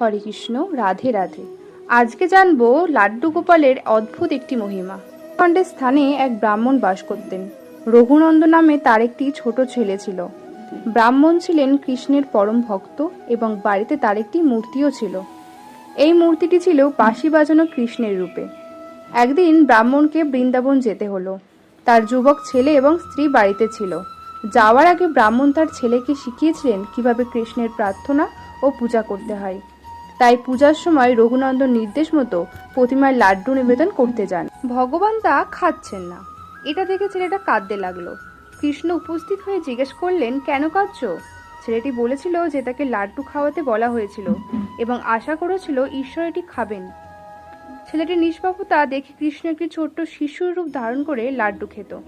হরে কৃষ্ণ, রাধে রাধে। আজকে জানব লাড্ডু গোপালের অদ্ভুত একটি মহিমা। খণ্ডের স্থানে এক ব্রাহ্মণ বাস করতেন। রঘুনন্দ নামে তার একটি ছোট ছেলে ছিল। ব্রাহ্মণ ছিলেন কৃষ্ণের পরম ভক্ত এবং বাড়িতে তার একটি মূর্তিও ছিল। এই মূর্তিটি ছিল বাঁশি বাজানো কৃষ্ণের রূপে। একদিন ব্রাহ্মণকে বৃন্দাবন যেতে হলো। তার যুবক ছেলে এবং স্ত্রী বাড়িতে ছিল। যাওয়ার আগে ব্রাহ্মণ তার ছেলেকে শিখিয়েছিলেন কীভাবে কৃষ্ণের প্রার্থনা ও পূজা করতে হয়। তাই পূজার সময় রঘুনন্দন নির্দেশ মতো প্রতিমার লাড্ডু নিবেদন করতে যান। ভগবান তা খাচ্ছেন না। এটা দেখে ছেলেটা কাঁদতে লাগল। কৃষ্ণ উপস্থিত হয়ে জিজ্ঞেস করলেন, কেন কাঁদছো? ছেলেটি বলেছিল যে তাকে লাড্ডু খাওয়াতে বলা হয়েছিল এবং আশা করেছিল ঈশ্বর এটি খাবেন। ছেলেটির নিষ্পাপতা দেখে কৃষ্ণ একটি ছোট্ট শিশুর রূপ ধারণ করে লাড্ডু খেত।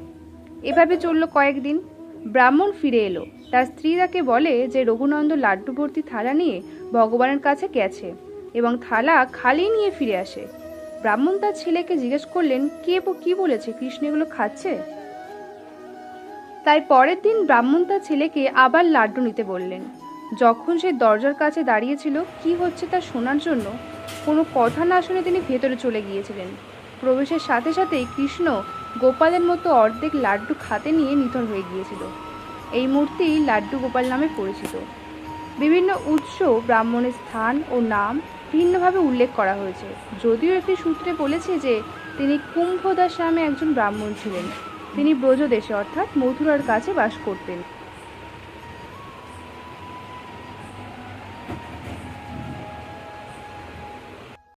এভাবে চলল কয়েকদিন। ব্রাহ্মণ ফিরে এলো। তার স্ত্রী তাকে বলে যে, রঘুনন্দ লাড্ডু ভর্তি থালা নিয়ে ভগবানের কাছে গেছে এবং থালা খালি নিয়ে ফিরে আসে। ব্রাহ্মণ তার ছেলেকে জিজ্ঞেস করলেন, কে কি বলেছে? কৃষ্ণ এগুলো খাচ্ছে? তাই পরের দিন ব্রাহ্মণ তার ছেলেকে আবার লাড্ডু নিতে বললেন। যখন সে দরজার কাছে দাঁড়িয়েছিল, কি হচ্ছে তা শোনার জন্য? কোনো কথা না শুনে তিনি ভেতরে চলে গিয়েছিলেন। প্রবেশের সাথে সাথেই কৃষ্ণ গোপালের মতো অর্ধেক লাড্ডু খাতে নিয়ে নিথর হয়ে গিয়েছিল। এই মূর্তি লাড্ডু গোপাল নামে পরিচিত। বিভিন্ন উৎস, ব্রাহ্মণের স্থান ও নাম ভিন্নভাবে উল্লেখ করা হয়েছে। যদিও একটি সূত্রে বলেছে যে, তিনি কুম্ভদাস নামে একজন ব্রাহ্মণ ছিলেন। তিনি ব্রজদেশে, অর্থাৎ মথুরার কাছে বাস করতেন।